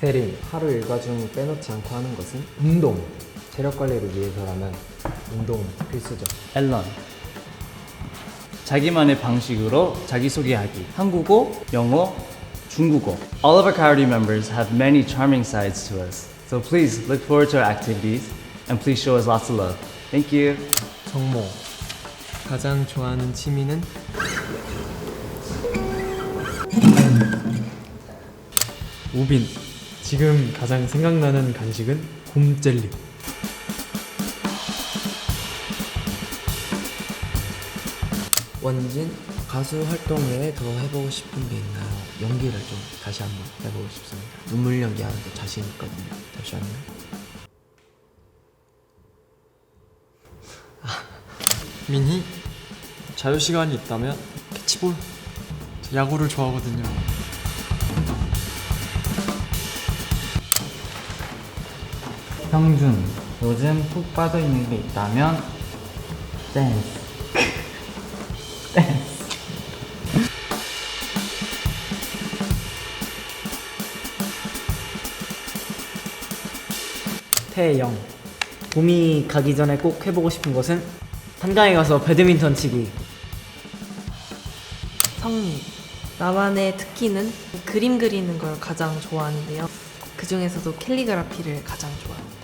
세림 하루 일과 중 빼놓지 않고 하는 것은 운동 체력 관리를 위해서라면 운동 필수죠 앨런 자기만의 방식으로 자기소개하기 한국어, 영어, 중국어 All of our Coyote members have many charming sides to us So please look forward to our activities and please show us lots of love Thank you 정모 가장 좋아하는 취미는 우빈 지금 가장 생각나는 간식은 곰젤리 원진 가수 활동 외에 더 해보고 싶은 게 있나요? 연기를 좀 다시 한번 해보고 싶습니다. 눈물 연기 하는 데 자신 있거든요. 잠시만요. 민희 자유 시간이 있다면 캐치볼 저 야구를 좋아하거든요. 형준 요즘 푹 빠져있는 게 있다면 댄스. 태영. 봄이 가기 전에 꼭 해보고 싶은 것은? 한강에 가서 배드민턴 치기. 성미 나만의 특기는 그림 그리는 걸 가장 좋아하는데요. 그 중에서도 캘리그라피를 가장 좋아해요.